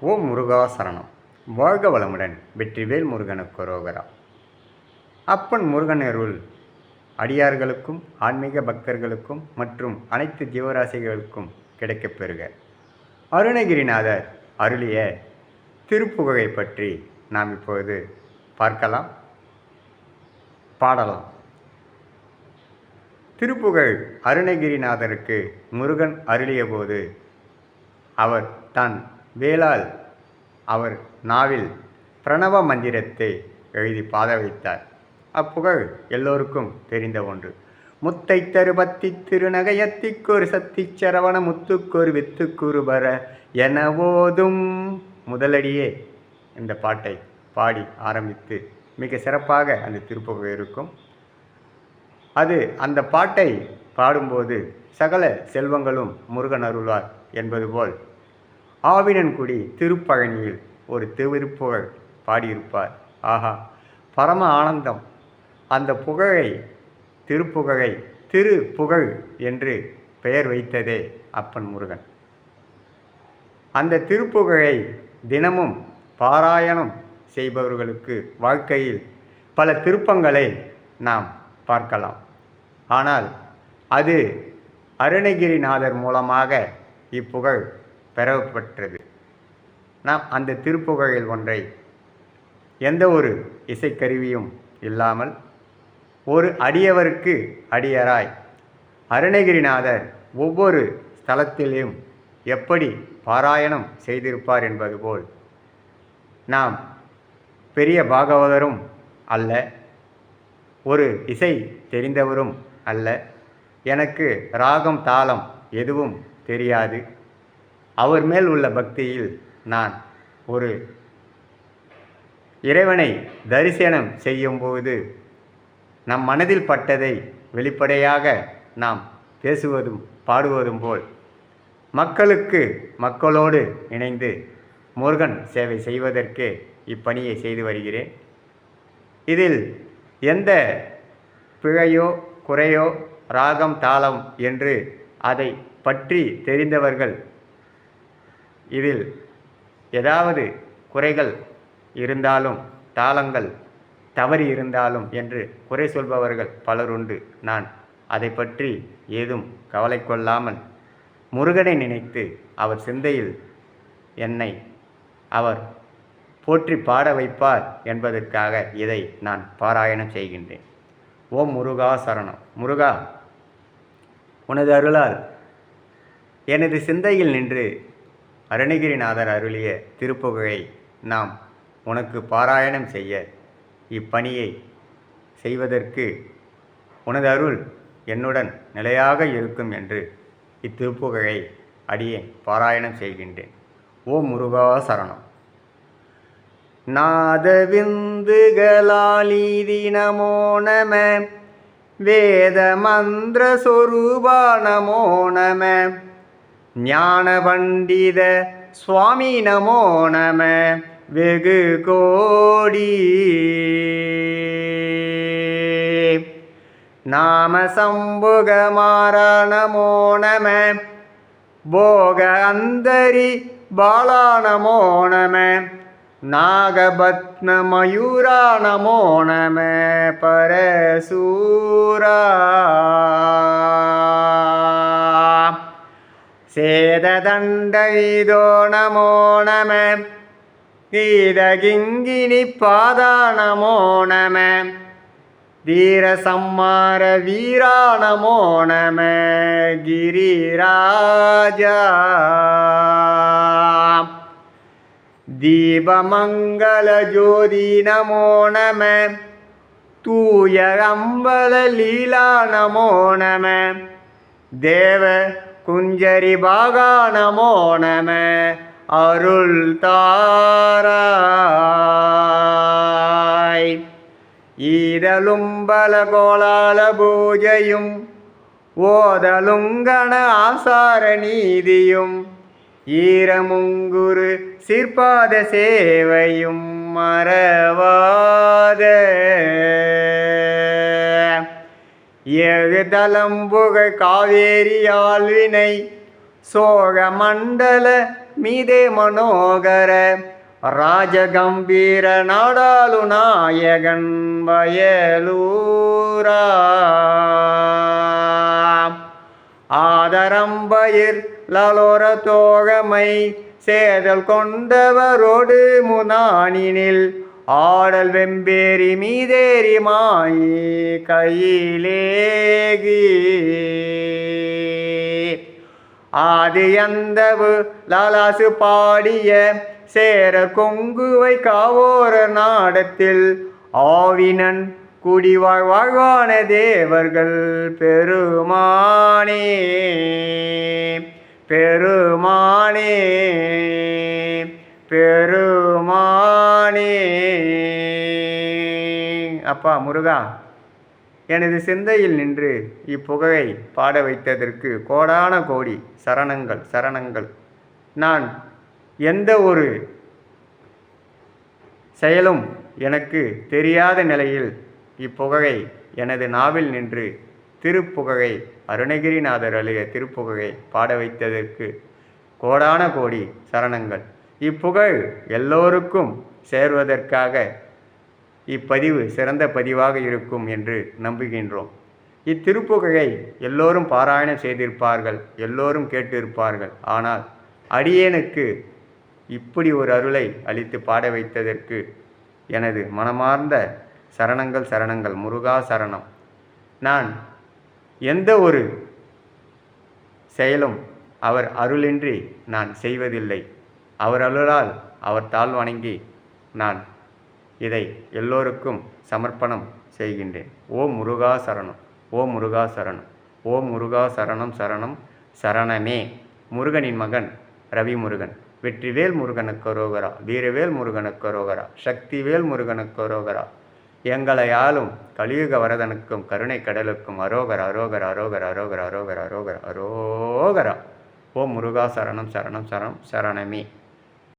ஓம் முருகாசரணம் வாழ்க வளமுடன். வெற்றிவேல் முருகனுக்கு ரோகரா. அப்பன் முருகன் அருள். அடியார்களுக்கும் ஆன்மீக பக்தர்களுக்கும் மற்றும் அனைத்து ஜீவராசிகளுக்கும் கிடைக்கப் பெறுக. அருணகிரிநாதர் அருளிய திருப்புகழை பற்றி நாம் இப்பொழுது பார்க்கலாம். பாடலாம். திருப்புகழ் அருணகிரிநாதருக்கு முருகன் அருளியபோது அவர் தான் வேளால் அவர் நாவில் பிரணவ மந்திரத்தை எழுதி பாத வைத்தார் அப்புகழ் எல்லோருக்கும் தெரிந்த ஒன்று. முத்தை தருபத்தி திருநகையத்திக்கொரு சத்தி சரவண முத்துக்கொரு வித்துக்குருபர என ஓதும். முதலடியே இந்த பாட்டை பாடி ஆரம்பித்து மிக சிறப்பாக அந்த திருப்புகை இருக்கும். அது அந்த பாட்டை பாடும்போது சகல செல்வங்களும் முருகன் அருள்வார் என்பது போல் ஆவினன்குடி திருப்பழனியில் ஒரு திருப்புகழ் பாடியிருப்பார். ஆஹா பரம ஆனந்தம். அந்த புகழை திருப்புகழை திரு புகழ் என்று பெயர் வைத்ததே அப்பன் முருகன். அந்த திருப்புகழை தினமும் பாராயணம் செய்பவர்களுக்கு வாழ்க்கையில் பல திருப்பங்களை நாம் பார்க்கலாம். ஆனால் அது அருணகிரிநாதர் மூலமாக இப்புகழ் பெறப்பட்டது நாம் அந்த திருப்புகழில் ஒன்றை எந்த ஒரு இசைக்கருவியும் இல்லாமல் ஒரு அடியவருக்கு அடியராய் அருணகிரிநாதர் ஒவ்வொரு ஸ்தலத்திலும் எப்படி பாராயணம் செய்திருப்பார் என்பது போல் நாம் பெரிய பாகவதரும் அல்ல ஒரு இசை தெரிந்தவரும் அல்ல. எனக்கு ராகம் தாளம் எதுவும் தெரியாது. அவர் மேல் உள்ள பக்தியில் நான் ஒரு இறைவனை தரிசனம் செய்யும்போது நம் மனதில் பட்டதை வெளிப்படையாக நாம் பேசுவதும் பாடுவதும் போல் மக்களுக்கு மக்களோடு இணைந்து முருகன் சேவை செய்வதற்கு இப்பணியை செய்து வருகிறேன். இதில் எந்த பிழையோ குறையோ ராகம் தாளம் என்று அதை பற்றி தெரிந்தவர்கள் இதில் ஏதாவது குறைகள் இருந்தாலும் தாளங்கள் தவறி இருந்தாலும் என்று குறை சொல்பவர்கள் பலருண்டு நான் அதை பற்றி ஏதும் கவலை கொள்ளாமல் முருகனை நினைத்து அவர் சிந்தையில் என்னை அவர் போற்றி பாட வைப்பார் என்பதற்காக இதை நான் பாராயணம் செய்கின்றேன். ஓம் முருகா சரணம். முருகா உனது அருளால் எனது சிந்தையில் நின்று அருணகிரிநாதர் அருளிய திருப்புகழை நாம் உனக்கு பாராயணம் செய்ய இப்பணியை செய்வதற்கு உனது அருள் என்னுடன் நிலையாக இருக்கும் என்று இத்திருப்புகழை அடியேன் பாராயணம் செய்கின்றேன். ஓம் முருகா சரணம். நாதவிந்துகளாலீதி நமோ நம வேத மந்திர சொரூபா நமோ நம. ஞான பண்டித சுவாமி நமோ நம. வெகு கோடி. நாம சம்புகமார நமோ நம. போக அந்தரி பாலா நமோ நம. நாகபத்ன மயூரா நமோ நம. பரசூரா. சேததண்டவிதோ நமோ நம. கீதகிங்கினி பாதா நமோ நம. தீரசம்மார வீரா நமோ நம. கிரிராஜா. தீபமங்கள ஜோதி நமோ நம. தூய அம்பல லீலா நமோ நம. தேவ குஞ்சரி பாகா நமோ நம அருள் தாராய். ஈரலும் பல கோலால பூஜையும் ஓதலுங்கண ஆசார நீதியும் ஈரமுங்குரு சிற்பாத சேவையும் மறவாத. ஏழு தலம்புக காவேரி ஆழ்வினை சோக மண்டல மீதே மனோகர. ராஜகம்பீர நாடாளு நாயகன் வயலூரா. ஆதரம்பயிர் லலோர தோகமை சேதல் கொண்டவரோடு முனானினில் ஆடல் வெம்பேரி மீதேரி மாயி கையிலேகி ஆதியந்தவு லாலாசு பாடிய சேர கொங்குவை காவோர நாடத்தில் ஆவினன் குடிவாழ் வாழ்வான தேவர்கள் பெருமானே பெருமானே. அப்பா முருகா. எனது சிந்தையில் நின்று இப்புகழை பாட வைத்ததற்கு கோடான கோடி சரணங்கள் சரணங்கள். நான் எந்த ஒரு செயலும் எனக்கு தெரியாத நிலையில் இப்புகழை எனது நாவில் நின்று திருப்புகழை அருணகிரிநாதர் அழுக திருப்புகழை பாட வைத்ததற்கு கோடான கோடி சரணங்கள். இப்புகழ் எல்லோருக்கும் சேர்வதற்காக இப்பதிவு சிறந்த பதிவாக இருக்கும் என்று நம்புகின்றோம். இத்திருப்புகழை எல்லோரும் பாராயணம் செய்திருப்பார்கள் எல்லோரும் கேட்டிருப்பார்கள். ஆனால் அடியேனுக்கு இப்படி ஒரு அருளை அளித்து பாட வைத்ததற்கு எனது மனமார்ந்த சரணங்கள் சரணங்கள். முருகா சரணம். நான் எந்த ஒரு செயலும் அவர் அருளின்றி நான் செய்வதில்லை. அவர் அருளால் அவர் தாழ் வணங்கி நான் இதை எல்லோருக்கும் சமர்ப்பணம் செய்கின்றேன். ஓம் முருகா சரணம் ஓம் முருகா சரணம் ஓம் முருகா சரணம் சரணம் சரணமே. முருகனின் மகன் ரவி முருகன் வெற்றிவேல் முருகனுக்கு ரோகரா வீரவேல் முருகனுக்கு ரோகரா சக்திவேல் முருகனுக்கு ரோகரா. எங்களை ஆளும் கலியுக வரதனுக்கும் கருணை கடலுக்கும் அரோகர் அரோகர் அரோகர் அரோகர் அரோகர் அரோகர் அரோகரா. ஓம் முருகா சரணம் சரணம் சரணம் சரணமே.